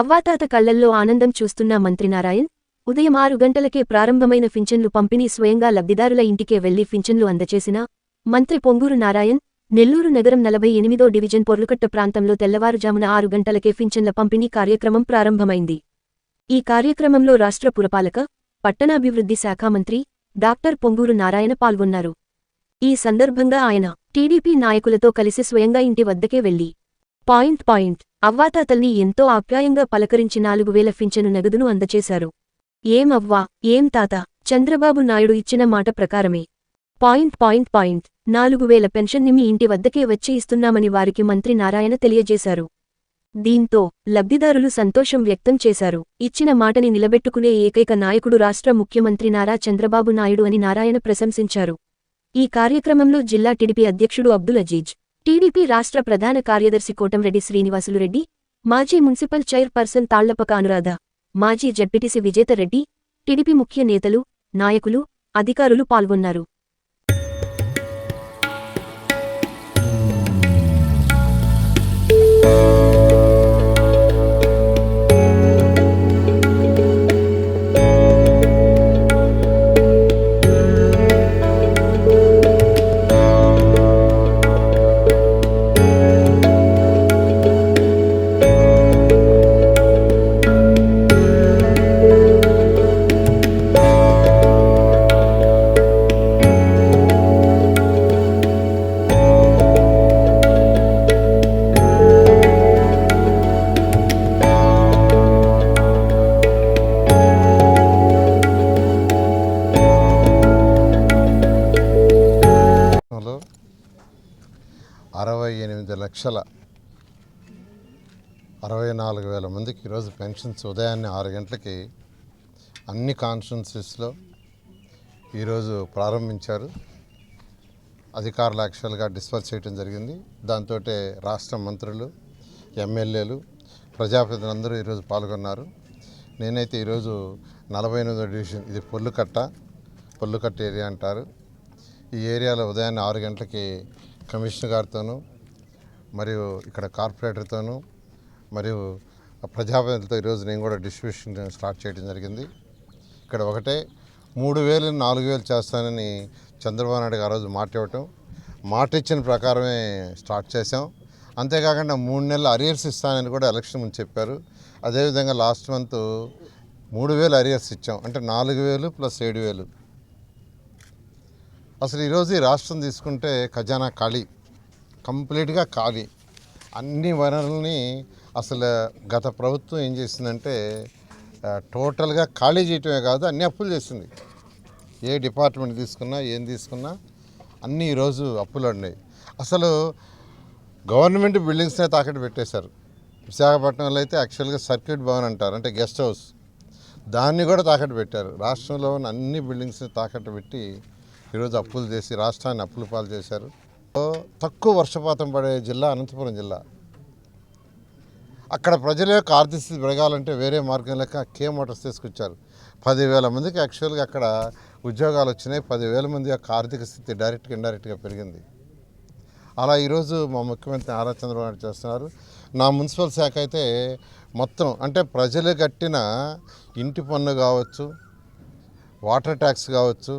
అవ్వాతాత కళ్ళల్లో ఆనందం చూస్తున్న మంత్రి నారాయణ్ ఉదయం ఆరు గంటలకే ప్రారంభమైన ఫించన్లు పంపిణీ స్వయంగా లబ్ధిదారుల ఇంటికే వెళ్ళి ఫించన్లు అందచేసిన మంత్రి పొంగూరు నారాయణ్ నెల్లూరు నగరం నలభై ఎనిమిదో డివిజన్ పొర్లుకట్ట ప్రాంతంలో తెల్లవారుజామున ఆరు గంటలకే పింఛన్ల పంపిణీ కార్యక్రమం ప్రారంభమైంది. ఈ కార్యక్రమంలో రాష్ట్ర పురపాలక పట్టణాభివృద్ధి శాఖ మంత్రి డాక్టర్ పొంగూరు నారాయణ పాల్గొన్నారు. ఈ సందర్భంగా ఆయన టీడీపీ నాయకులతో కలిసి స్వయంగా ఇంటి వద్దకే వెళ్ళి పాయింట్ పాయింట్. అవ్వాతాతల్ని ఎంతో ఆప్యాయంగా పలకరించి నాలుగు వేల పింఛను నగదును అందచేశారు. ఏం అవ్వా ఏం తాత చంద్రబాబు నాయుడు ఇచ్చిన మాట ప్రకారమే. Point point point. నాలుగు వేల పెన్షన్ని మీ ఇంటి వద్దకే వచ్చి ఇస్తున్నామని వారికి మంత్రి నారాయణ తెలియజేశారు. దీంతో లబ్ధిదారులు సంతోషం వ్యక్తం చేశారు. ఇచ్చిన మాటని నిలబెట్టుకునే ఏకైక నాయకుడు రాష్ట్ర ముఖ్యమంత్రి నారా చంద్రబాబు నాయుడు అని నారాయణ ప్రశంసించారు. ఈ కార్యక్రమంలో జిల్లా టిడిపి అధ్యక్షుడు అబ్దుల్ అజీజ్ టీడీపీ రాష్ట్ర ప్రధాన కార్యదర్శి కోటంరెడ్డి శ్రీనివాసులురెడ్డి మాజీ మున్సిపల్ చైర్పర్సన్ తాళ్ళపక అనురాధ మాజీ జడ్పీటీసీ విజేతరెడ్డి టిడిపి ముఖ్య నేతలు నాయకులు అధికారులు పాల్గొన్నారు. లక్షల అరవై నాలుగు వేల మందికి ఈరోజు పెన్షన్స్ ఉదయాన్నే ఆరు గంటలకి అన్ని కాన్స్టిట్యున్సీస్లో ఈరోజు ప్రారంభించారు. అధికారులు యాక్చువల్గా డిస్పర్స్ చేయడం జరిగింది. దాంతో రాష్ట్ర మంత్రులు ఎమ్మెల్యేలు ప్రజాప్రతినిధులందరూ ఈరోజు పాల్గొన్నారు. నేనైతే ఈరోజు నలభై ఎనిమిదో డివిజన్ ఇది పొల్లుకట్ట పొల్లుకట్ట ఏరియా అంటారు. ఈ ఏరియాలో ఉదయాన్నే ఆరు గంటలకి కమిషనర్ గారితోనూ మరియు ఇక్కడ కార్పొరేటర్తోనూ మరియు ప్రజాప్రతినిధులతో ఈరోజు నేను కూడా డిస్ట్రిబ్యూషన్ స్టార్ట్ చేయడం జరిగింది. ఇక్కడ ఒకటే మూడు వేలు నాలుగు వేలు చేస్తానని చంద్రబాబు నాయుడు గారు ఆ రోజు మాట ఇవ్వటం. మాట ఇచ్చిన ప్రకారమే స్టార్ట్ చేసాం అంతేకాకుండా మూడు నెలలు అరియర్స్ ఇస్తానని కూడా ఎలక్షన్ ముందు చెప్పారు. అదేవిధంగా లాస్ట్ మంత్ మూడు వేలు అరియర్స్ ఇచ్చాం. అంటే నాలుగు వేలు ప్లస్ ఏడు వేలు. అసలు ఈరోజు ఈ రాష్ట్రం తీసుకుంటే ఖజానా ఖాళీ. కంప్లీట్గా ఖాళీ. అన్ని వనరుల్ని అసలు గత ప్రభుత్వం ఏం చేసిందంటే టోటల్గా ఖాళీ చేయటమే కాదు అన్ని అప్పులు చేసింది. ఏ డిపార్ట్మెంట్ తీసుకున్నా ఏం తీసుకున్నా అన్నీ ఈరోజు అప్పులు ఉన్నాయి అసలు గవర్నమెంట్ బిల్డింగ్స్నే తాకట్టు పెట్టేశారు. విశాఖపట్నంలో అయితే యాక్చువల్గా సర్క్యూట్ భవన్ అంటారు అంటే గెస్ట్ హౌస్. దాన్ని కూడా తాకట్టు పెట్టారు. రాష్ట్రంలో ఉన్న అన్ని బిల్డింగ్స్ని తాకట్టు పెట్టి ఈరోజు అప్పులు చేసి రాష్ట్రాన్ని అప్పుల పాలు చేశారు. తక్కువ వర్షపాతం పడే జిల్లా అనంతపురం జిల్లా. అక్కడ ప్రజల యొక్క ఆర్థిక స్థితి పెరగాలంటే వేరే మార్గం లెక్క కే మోటార్స్ తీసుకొచ్చారు. పదివేల మందికి యాక్చువల్గా అక్కడ ఉద్యోగాలు వచ్చినాయి. పదివేల మంది యొక్క ఆర్థిక స్థితి డైరెక్ట్గా ఇండైరెక్ట్గా పెరిగింది. అలా ఈరోజు మా ముఖ్యమంత్రి నారా చంద్రబాబు నాయుడు చేస్తున్నారు. నా మున్సిపల్ శాఖ అయితే మొత్తం అంటే ప్రజలు కట్టిన ఇంటి పన్ను కావచ్చు వాటర్ ట్యాక్స్ కావచ్చు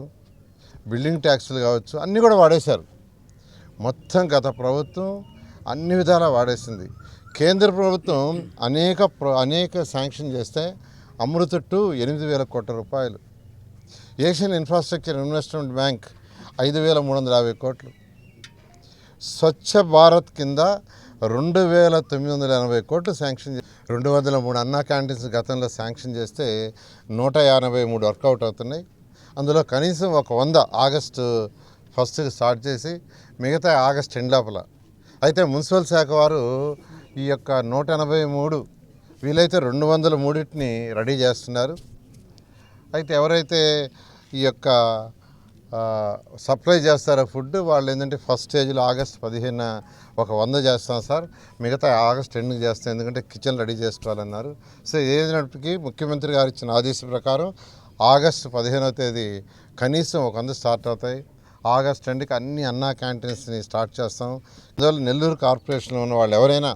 బిల్డింగ్ ట్యాక్స్లు కావచ్చు అన్నీ కూడా వాడేశారు. మొత్తం గత ప్రభుత్వం అన్ని విధాలా వాడేసింది. కేంద్ర ప్రభుత్వం అనేక అనేక శాంక్షన్ చేస్తే అమృత టు ఎనిమిది వేల కోట్ల రూపాయలు. ఏషియన్ ఇన్ఫ్రాస్ట్రక్చర్ ఇన్వెస్ట్మెంట్ బ్యాంక్ ఐదు వేల మూడు వందల యాభై కోట్లు. స్వచ్ఛ భారత్ కింద రెండు వేల తొమ్మిది వందల ఎనభై కోట్లు శాంక్షన్ రెండు వందల మూడు అన్నా క్యాంటీన్స్ గతంలో శాంక్షన్ చేస్తే నూట ఎనభై మూడు వర్కౌట్ అవుతున్నాయి. అందులో కనీసం ఒక వంద ఆగస్టు ఫస్ట్కి స్టార్ట్ చేసి మిగతా ఆగస్ట్ ఎండ్ లోపల. అయితే మున్సిపల్ శాఖ వారు ఈ యొక్క నూట ఎనభై మూడు వీలైతే రెండు వందల మూడింటిని రెడీ చేస్తున్నారు. అయితే ఎవరైతే ఈ యొక్క సప్లై చేస్తారో ఫుడ్ వాళ్ళు ఏంటంటే ఫస్ట్ స్టేజ్లో ఆగస్ట్ పదిహేను ఒక వంద చేస్తాం సార్. మిగతా ఆగస్ట్ ఎండ్కి చేస్తాం ఎందుకంటే కిచెన్ రెడీ చేసుకోవాలన్నారు. సో ఏదైనప్పటికీ ముఖ్యమంత్రి గారు ఇచ్చిన ఆదేశం ప్రకారం ఆగస్ట్ పదిహేనవ తేదీ కనీసం ఒక వంద స్టార్ట్ అవుతాయి. ఆగస్ట్ రెండుకి అన్ని అన్నా క్యాంటీన్స్ని స్టార్ట్ చేస్తాం. అందువల్ల నెల్లూరు కార్పొరేషన్లో ఉన్న వాళ్ళు ఎవరైనా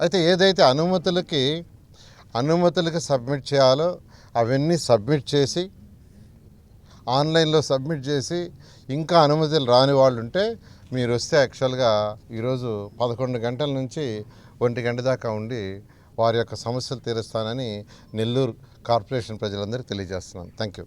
అయితే ఏదైతే అనుమతులకి అనుమతులకి సబ్మిట్ చేయాలో అవన్నీ సబ్మిట్ చేసి ఆన్లైన్లో సబ్మిట్ చేసి ఇంకా అనుమతులు రాని వాళ్ళు ఉంటే మీరు వస్తే యాక్చువల్గా ఈరోజు పదకొండు గంటల నుంచి ఒంటి గంట దాకా ఉండి వారి యొక్క సమస్యలు తీరుస్తానని నెల్లూరు కార్పొరేషన్ ప్రజలందరికీ తెలియజేస్తున్నాను. Thank you.